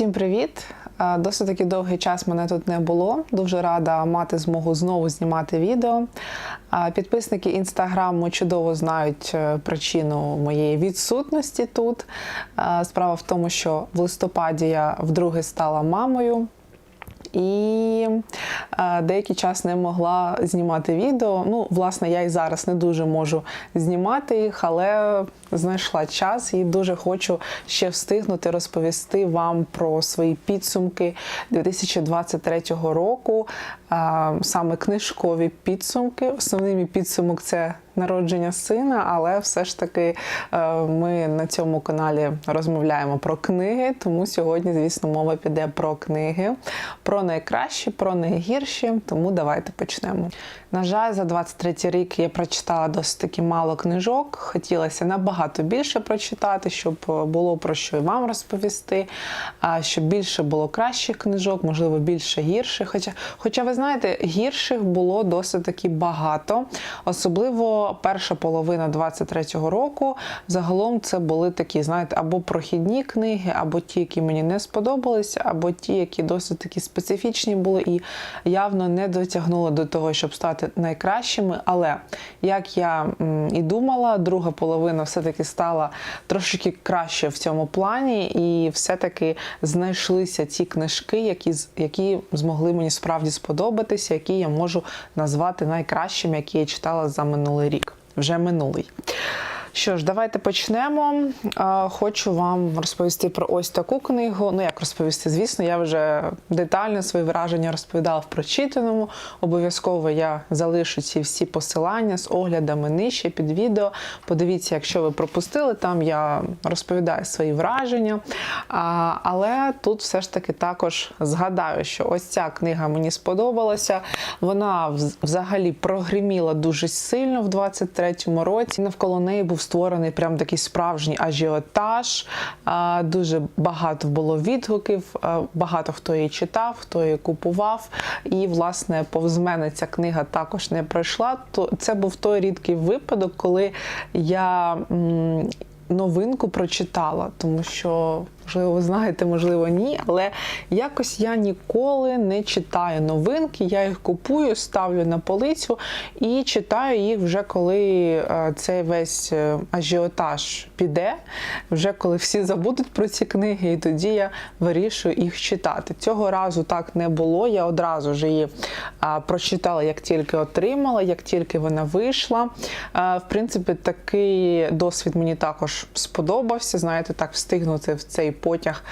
Всім привіт! Е, Досить таки довгий час мене тут не було. Дуже рада мати змогу знову знімати відео. Е, Підписники інстаграму чудово знають е, причину моєї відсутності тут. Справа в тому, що в листопаді я вдруге стала мамою. І е, деякий час не могла знімати відео. Ну, власне, я і зараз не дуже можу знімати їх, але знайшла час і дуже хочу ще встигнути розповісти вам про свої підсумки 2023 року, е, саме книжкові підсумки. Основний мій підсумок це народження сина, але все ж таки е, ми на цьому каналі розмовляємо про книги, тому сьогодні, звісно, мова піде про книги, про найкращі, про найгірші. Тому давайте почнемо. На жаль, за 23 рік я прочитала досить таки мало книжок. Хотілося набагато більше прочитати, щоб було про що і вам розповісти, а щоб більше було кращих книжок, можливо, більше гірших. Хоча, хоча ви знаєте, гірших було досить таки багато, особливо перша половина 23-го року. Загалом це були такі, знаєте, або прохідні книги, або ті, які мені не сподобалися, або ті, які досить такі специфічні були і явно не дотягнули до того, щоб стати найкращими. Але як я і думала, друга половина все-таки стала трошки краще в цьому плані, і все-таки знайшлися ті книжки, які, які змогли мені справді сподобатися, які я можу назвати найкращими, які я читала за минулий рік. Вже минулий. Що ж, давайте почнемо. Хочу вам розповісти про ось таку книгу. Ну, як розповісти? Звісно, я вже детально свої враження розповідала в прочитаному. Обов'язково я залишу ці всі посилання з оглядами нижче під відео. Подивіться, якщо ви пропустили, там я розповідаю свої враження. Але тут все ж таки також згадаю, що ось ця книга мені сподобалася. Вона взагалі прогриміла дуже сильно в 23-му році. Навколо неї був створений прям такий справжній ажіотаж. Дуже багато було відгуків, багато хто її читав, хто її купував. І, власне, повз мене ця книга також не пройшла. Це був той рідкий випадок, коли я. Новинку прочитала, тому що, можливо, ви знаєте, можливо, ні, але якось я ніколи не читаю новинки. Я їх купую, ставлю на полицю і читаю їх вже коли е, цей весь е, ажіотаж піде, вже коли всі забудуть про ці книги, і тоді я вирішую їх читати. Цього разу так не було. Я одразу ж її прочитала, як тільки отримала, як тільки вона вийшла. В принципі, такий досвід мені також сподобався. Знаєте, так встигнути в цей потяг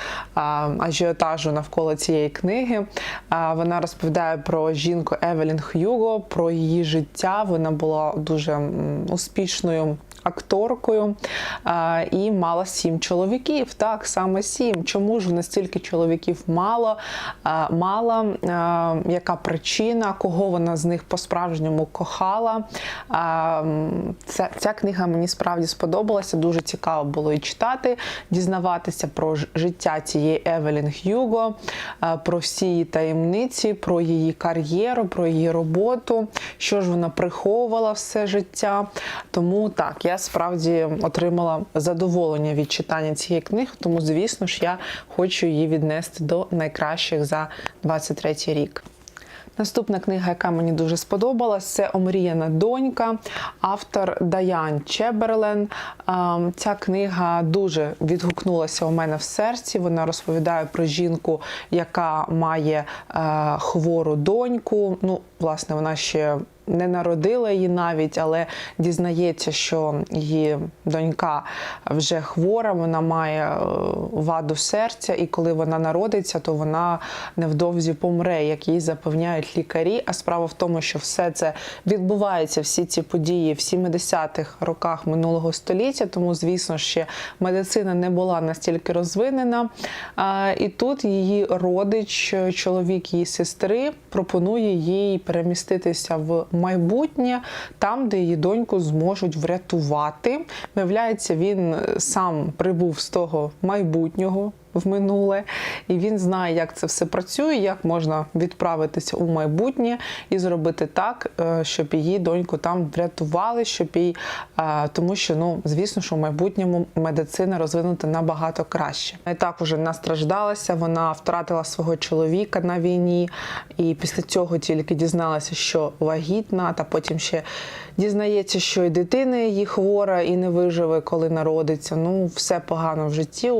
ажіотажу навколо цієї книги. Вона розповідає про жінку Евелін Х'юго, про її життя. Вона була дуже успішною. Акторкою а, і мала сім чоловіків. Так, саме сім. Чому ж настільки чоловіків мало а, мала? А, яка причина, кого вона з них по-справжньому кохала? А, ця, ця книга мені справді сподобалася. Дуже цікаво було і читати, дізнаватися про життя цієї Евелін Х'юго, про всі її таємниці, про її кар'єру, про її роботу, що ж вона приховувала все життя. Тому так, я справді отримала задоволення від читання цієї книги, тому, звісно ж, я хочу її віднести до найкращих за 23 рік. Наступна книга, яка мені дуже сподобалась, це Омріяна донька, автор Даян Чеберлен. Ем, Ця книга дуже відгукнулася у мене в серці. Вона розповідає про жінку, яка має е, хвору доньку. Ну, власне, вона ще не народила її навіть, але дізнається, що її донька вже хвора, вона має е, ваду серця, і коли вона народиться, то вона невдовзі помре, як їй запевняють лікарі. А справа в тому, що все це відбувається, всі ці події в 70-х роках минулого століття, тому, звісно, ще медицина не була настільки розвинена. І тут її родич, чоловік її сестри, пропонує їй переміститися в майбутнє, там, де її доньку зможуть врятувати. Виявляється, він сам прибув з того майбутнього в минуле, і він знає, як це все працює, як можна відправитися у майбутнє і зробити так, е, щоб її доньку там врятували, щоб їй, е, тому що ну звісно, що в майбутньому медицина розвинута набагато краще. І так уже настраждалася. Вона втратила свого чоловіка на війні, і після цього тільки дізналася, що вагітна, та потім ще дізнається, що і дитина її хвора і не виживе, коли народиться. Ну, все погано в житті.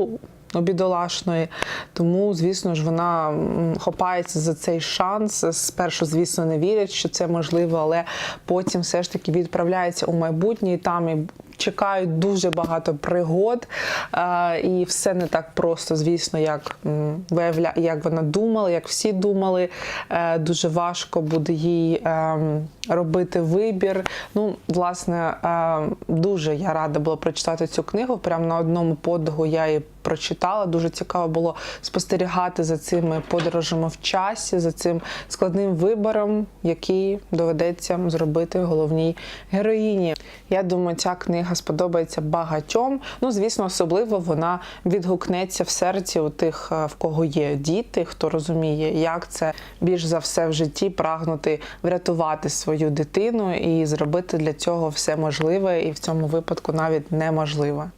У- у бідолашної, тому, звісно ж, вона хопається за цей шанс. Спершу, звісно, не вірять, що це можливо, але потім все ж таки відправляється у майбутнє і там і чекають дуже багато пригод, і все не так просто, звісно, як виявля, як вона думала, як всі думали. Е, Дуже важко буде їй ем, робити вибір. Ну, власне, е, дуже я рада була прочитати цю книгу. Прямо на одному подиху я її прочитала. Дуже цікаво було спостерігати за цими подорожами в часі, за цим складним вибором, який доведеться зробити головній героїні. Я думаю, ця книга сподобається багатьом. Ну, звісно, особливо вона відгукнеться в серці у тих, е, в кого є діти, хто розуміє, як це більш за все в житті прагнути врятувати свою дитину і зробити для цього все можливе, і в цьому випадку навіть неможливе.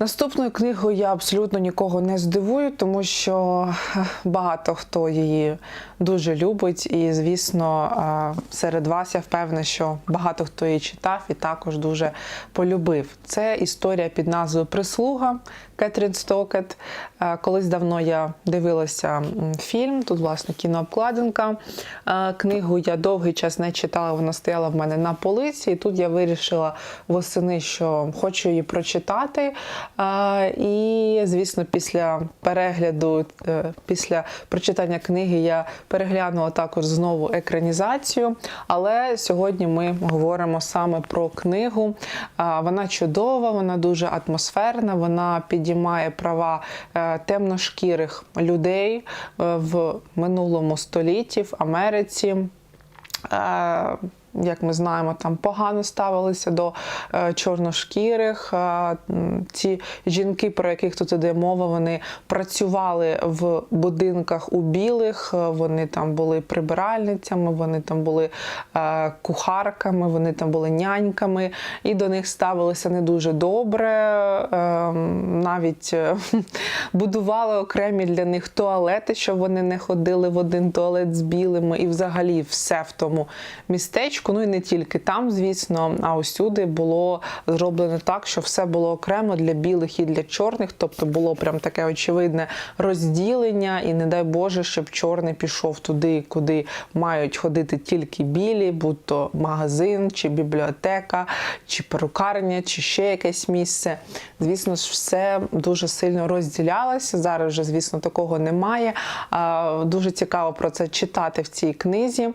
Наступною книгою я абсолютно нікого не здивую, тому що е, багато хто її дуже любить, і звісно, е, серед вас я впевнена, що багато хто її читав і також дуже полюбив. Це історія під назвою Прислуга Кетрін Стокет. Е, Колись давно я дивилася фільм, тут власне кінообкладинка. Книгу я довгий час не читала, вона стояла в мене на полиці, і тут я вирішила восени, що хочу її прочитати. І, звісно, після перегляду, е, після прочитання книги я переглянула також знову екранізацію. Але сьогодні ми говоримо саме про книгу. Вона чудова, вона дуже атмосферна, вона підіймає права е, темношкірих людей е, в минулому столітті в Америці. Як ми знаємо, там погано ставилися до е, чорношкірих. Е, ці жінки, про яких тут іде мова, вони працювали в будинках у білих, е, вони там були прибиральницями, вони там були кухарками, вони там були няньками, і до них ставилися не дуже добре. Е, навіть будували окремі для них туалети, щоб вони не ходили в один туалет з білими, і взагалі все в тому містечку. Ну і не тільки там, звісно, а усюди було зроблено так, що все було окремо для білих і для чорних. Тобто було прям таке очевидне розділення, і не дай Боже, щоб чорний пішов туди, куди мають ходити тільки білі, будь то магазин, чи бібліотека, чи перукарня, чи ще якесь місце. Звісно ж, все дуже сильно розділялося. Зараз вже, звісно, такого немає. Дуже цікаво про це читати в цій книзі.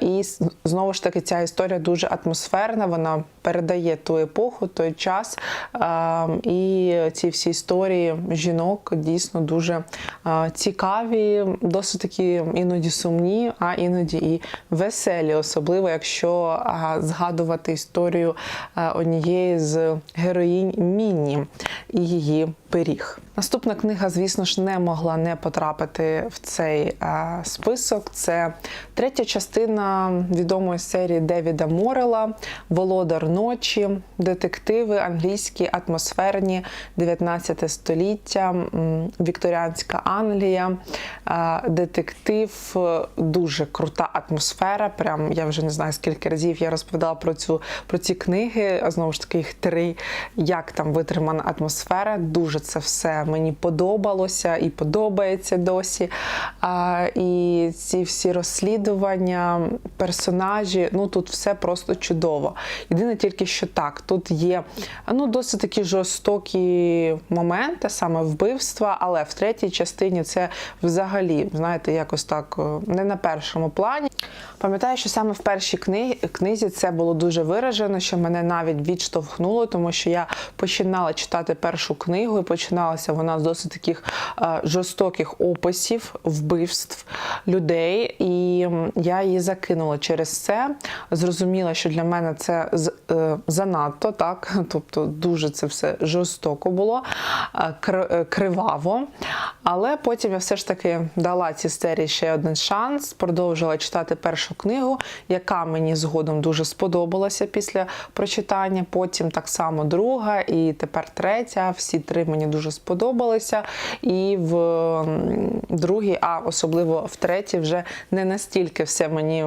І с- знову ж таки, ця історія дуже атмосферна. Вона передає ту епоху, той час. І ці всі історії жінок дійсно дуже цікаві, досить такі іноді сумні, а іноді і веселі, особливо якщо згадувати історію однієї з героїнь Мінні і її пиріг. Наступна книга, звісно ж, не могла не потрапити в цей е, список. Це третя частина відомої серії Девіда Морела Володар ночі, детективи англійські, атмосферні, 19 століття, вікторіанська Англія, детектив, е, дуже крута атмосфера. Прям я вже не знаю скільки разів я розповідала про цю про ці книги. Знову ж таки, їх три. Як там витримана атмосфера. Дуже це все мені подобалося і подобається досі. І ці всі розслідування, персонажі, ну тут все просто чудово. Єдине тільки, що так, тут є ну, досить такі жорстокі моменти, саме вбивства, але в третій частині це взагалі, знаєте, якось так е, не на першому плані. Пам'ятаю, що саме в першій книгі, книзі це було дуже виражено, що мене навіть відштовхнуло, тому що я починала читати першу книгу, і починалася вона з досить таких е, жорстоких описів, вбивств людей, і я її закинула через це. Все. Зрозуміла, що для мене це е, занадто, так, тобто дуже це все жорстоко було, е, е, криваво. Але потім я все ж таки дала цій серії ще один шанс, продовжила читати першу книгу, яка мені згодом дуже сподобалася після прочитання. Потім так само друга, і тепер третя. Всі три мені дуже сподобалися. І в другій, а особливо в третій, вже не настільки все мені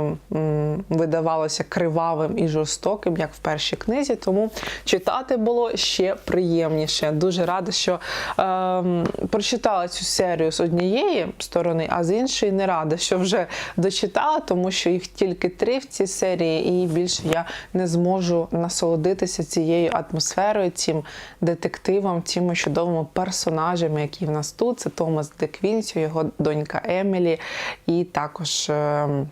видавалося кривавим і жорстоким, як в першій книзі. Тому читати було ще приємніше. Дуже рада, що ем, прочитала цю серію з однієї сторони, а з іншої не рада, що вже дочитала, тому що їх тільки три в цій серії, і більше я не зможу насолодитися цією атмосферою, цим детективом, цими чудовими персонажами, які в нас тут. Це Томас Де Квінсі, його донька Емілі, і також. ем,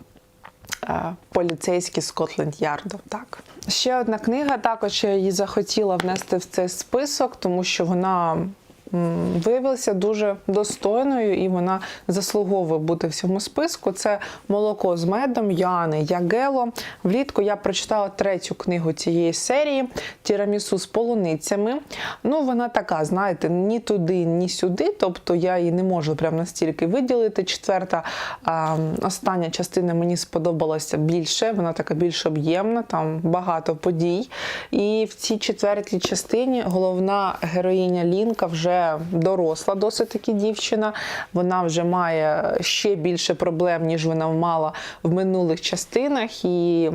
е, Поліцейський Скотленд Ярду. Так. Ще одна книга, також я її захотіла внести в цей список, тому що вона виявилася дуже достойною і вона заслуговує бути в цьому списку. Це молоко з медом Яни Ягело. Влітку я прочитала третю книгу цієї серії Тірамісу з полуницями. Ну, вона така, знаєте, ні туди, ні сюди. Тобто я її не можу прям настільки виділити. Четверта а, остання частина мені сподобалася більше. Вона така більш об'ємна, там багато подій. І в цій четвертій частині головна героїня Лінка вже доросла, досить таки дівчина. Вона вже має ще більше проблем, ніж вона мала в минулих частинах. І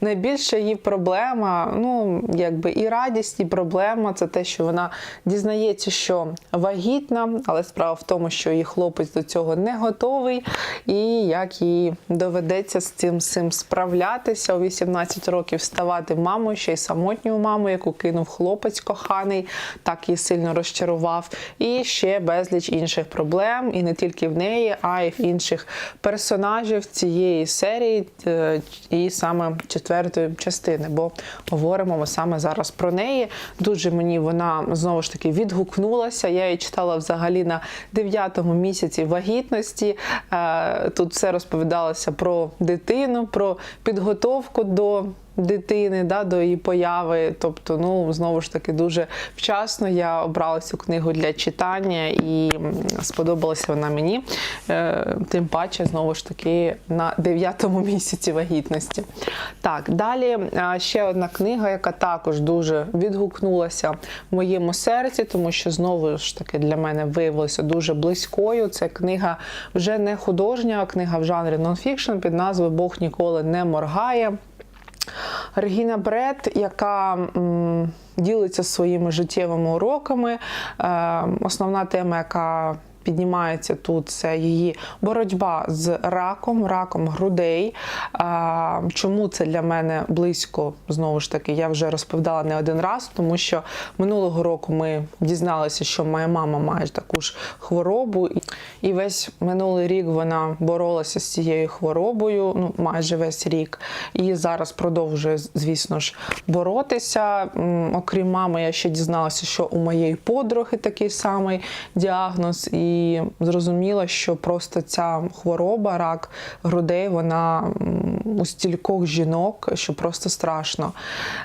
найбільша її проблема, ну якби і радість, і проблема це те, що вона дізнається, що вагітна, але справа в тому, що її хлопець до цього не готовий, і як їй доведеться з цим цим справлятися у 18 років ставати мамою, ще й самотньою мамою, яку кинув хлопець коханий, так її сильно розчарував. І ще безліч інших проблем, і не тільки в неї, а й в інших персонажів цієї серії, е, і саме четвертої частини. Бо говоримо ми саме зараз про неї. Дуже мені вона знову ж таки відгукнулася. Я її читала взагалі на дев'ятому місяці вагітності. Е, Тут все розповідалося про дитину, про підготовку до. Дитини да, до її появи, тобто, ну знову ж таки, дуже вчасно я обрала цю книгу для читання, і сподобалася вона мені. Е, тим паче, знову ж таки, на дев'ятому місяці вагітності. Так, далі ще одна книга, яка також дуже відгукнулася в моєму серці, тому що знову ж таки для мене виявилося дуже близькою. Це книга вже не художня, а книга в жанрі нонфікшн під назвою Бог ніколи не моргає. Регіна Бред, яка ділиться своїми життєвими уроками. Е, основна тема, яка піднімається тут, це її боротьба з раком, раком грудей. Чому це для мене близько? Знову ж таки, я вже розповідала не один раз, тому що минулого року ми дізналися, що моя мама має таку ж хворобу, і- весь минулий рік вона боролася з цією хворобою, ну майже весь рік. І зараз продовжує, звісно ж, боротися. Окрім мами, я ще дізналася, що у моєї подруги такий самий діагноз, і зрозуміла, що просто ця хвороба, рак грудей, вона у стількох жінок, що просто страшно.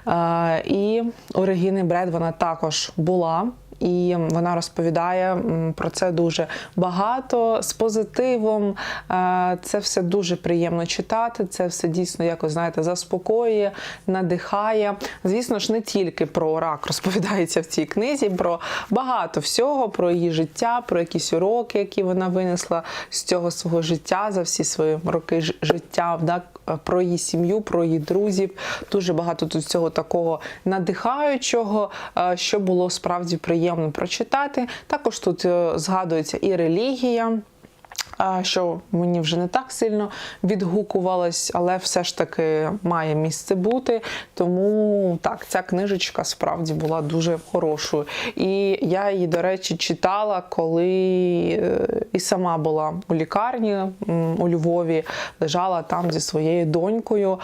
Е, І у Регіни Бред вона також була. І вона розповідає про це дуже багато з позитивом. Е, Це все дуже приємно читати. Це все дійсно якось знаєте заспокоює, надихає. Звісно ж, не тільки про рак розповідається в цій книзі, про багато всього, про її життя, про якісь уроки, які вона винесла з цього свого життя за всі свої роки життя. да, Про її сім'ю, про її друзів. Дуже багато тут цього такого надихаючого, е, що було справді приємно прочитати. Також тут е, згадується і релігія. Що мені вже не так сильно відгукувалось, але все ж таки має місце бути. Тому так, ця книжечка справді була дуже хорошою. І я її, до речі, читала, коли е, і сама була у лікарні у Львові, лежала там зі своєю донькою.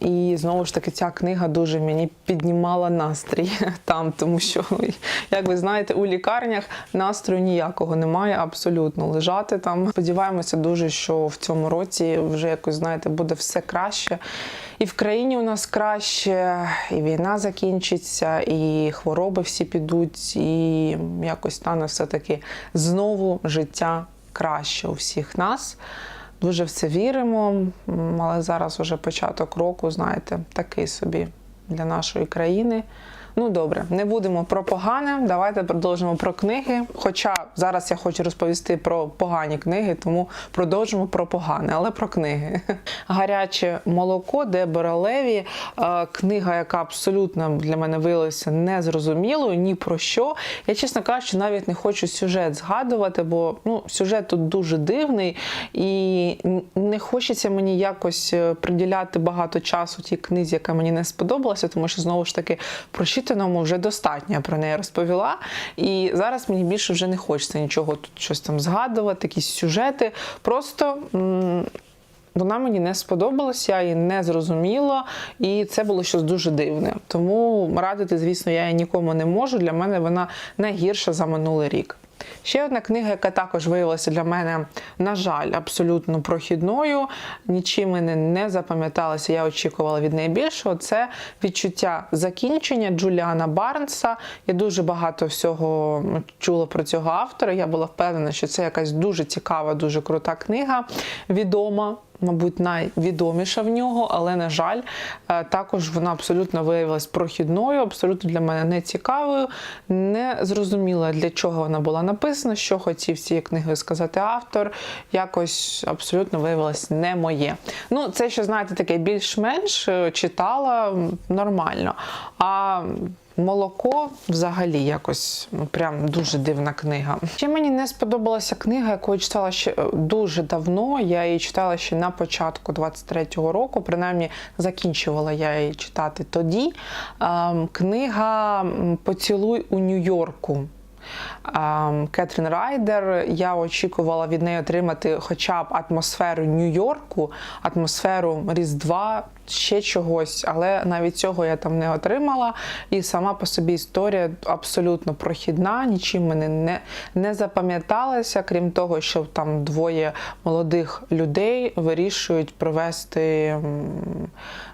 І знову ж таки, ця книга дуже мені піднімала настрій там, тому що, як ви знаєте, у лікарнях настрою ніякого немає, абсолютно лежати там. Сподіваємося дуже, що в цьому році вже якось знаєте буде все краще. І в країні у нас краще, і війна закінчиться, і хвороби всі підуть, і якось стане все-таки знову життя краще у всіх нас. Дуже в це віримо, але зараз уже початок року, знаєте, такий собі для нашої країни. Ну добре, не будемо про погане. Давайте продовжимо про книги. Хоча зараз я хочу розповісти про погані книги, тому продовжимо про погане, але про книги. Гаряче молоко, Дебора Леві. Е, Книга, яка абсолютно для мене виявилася незрозумілою, ні про що. Я, чесно кажучи, навіть не хочу сюжет згадувати, бо ну, сюжет тут дуже дивний, і не хочеться мені якось е, приділяти багато часу тій книзі, яка мені не сподобалася, тому що знову ж таки прочитаному вже достатньо про неї розповіла. І зараз мені більше вже не хочеться нічого тут щось там згадувати, якісь сюжети. Просто. Вона мені не сподобалася, я її не зрозуміла, і це було щось дуже дивне. Тому радити, звісно, я її нікому не можу. Для мене вона найгірша за минулий рік. Ще одна книга, яка також виявилася для мене, на жаль, абсолютно прохідною, нічим мене не запам'яталася, я очікувала від неї більшого. Це відчуття закінчення Джуліана Барнса. Я дуже багато всього чула про цього автора. Я була впевнена, що це якась дуже цікава, дуже крута книга, відома. Мабуть, найвідоміша в нього, але на жаль, е, також вона абсолютно виявилась прохідною, абсолютно для мене не цікавою. Не зрозуміла, для чого вона була написана, що хотів цією книгою сказати автор. Якось абсолютно виявилось не моє. Ну, це ще, знаєте, таке більш-менш е, читала нормально. А Молоко взагалі якось ну, прям дуже дивна книга. Ще мені не сподобалася книга, яку я читала ще е, дуже давно. Я її читала ще на початку 23-го року. Принаймні закінчувала я її читати тоді. Ем, Книга Поцілуй у Нью-Йорку. Ем, Кетрін Райдер. Я очікувала від неї отримати хоча б атмосферу Нью-Йорку, атмосферу Різдва, ще чогось, але навіть цього я там не отримала. І сама по собі історія абсолютно прохідна, нічим мене не, не запам'яталася, крім того, що там двоє молодих людей вирішують провести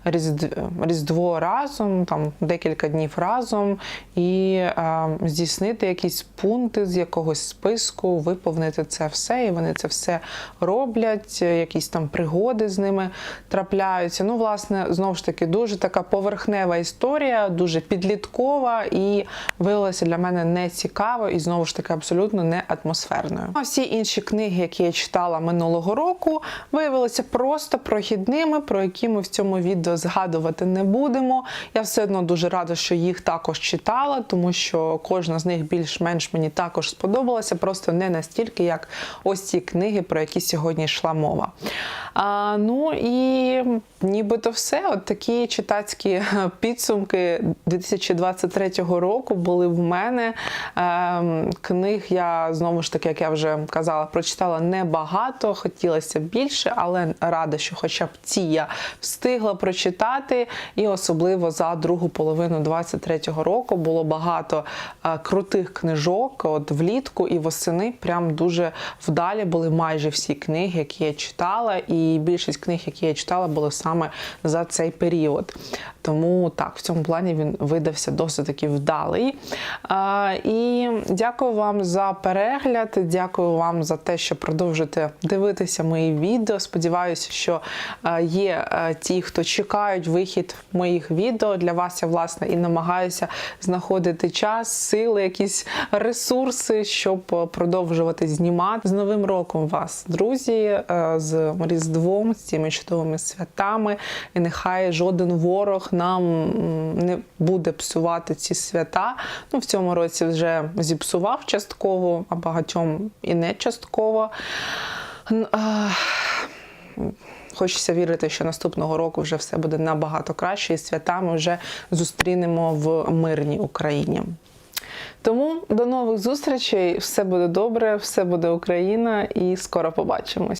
Різдв- Різдво разом, там декілька днів разом, і е, здійснити якісь пункти з якогось списку, виповнити це все, і вони це все роблять, якісь там пригоди з ними трапляються. Ну, власне, знову ж таки, дуже така поверхнева історія, дуже підліткова і виявилася для мене не цікавою і знову ж таки абсолютно не атмосферною. А всі інші книги, які я читала минулого року, виявилися просто прохідними, про які ми в цьому відео згадувати не будемо. Я все одно дуже рада, що їх також читала, тому що кожна з них більш-менш мені також сподобалася, просто не настільки, як ось ці книги, про які сьогодні йшла мова. А, ну і нібито все. От такі читацькі підсумки 2023 року були в мене. Ем, книг я знову ж таки, як я вже казала, прочитала небагато, хотілося більше, але рада, що хоча б ці я встигла прочитати. І особливо за другу половину 2023 року було багато е, крутих книжок. От влітку і восени прям дуже вдалі були майже всі книги, які я читала, і більшість книг, які я читала, були саме за цей період. Тому так, в цьому плані він видався досить таки вдалий. А, і дякую вам за перегляд. Дякую вам за те, що продовжуєте дивитися мої відео. Сподіваюся, що є ті, хто чекають вихід моїх відео. Для вас я власне і намагаюся знаходити час, сили, якісь ресурси, щоб продовжувати знімати. З Новим роком вас, друзі, з Різдвом, з цими чудовими святами. І нехай жоден ворог нам не буде псувати ці свята. Ну, в цьому році вже зіпсував частково, а багатьом і не частково. Хочеться вірити, що наступного року вже все буде набагато краще, і свята ми вже зустрінемо в мирній Україні. Тому до нових зустрічей. Все буде добре, все буде Україна, і скоро побачимось.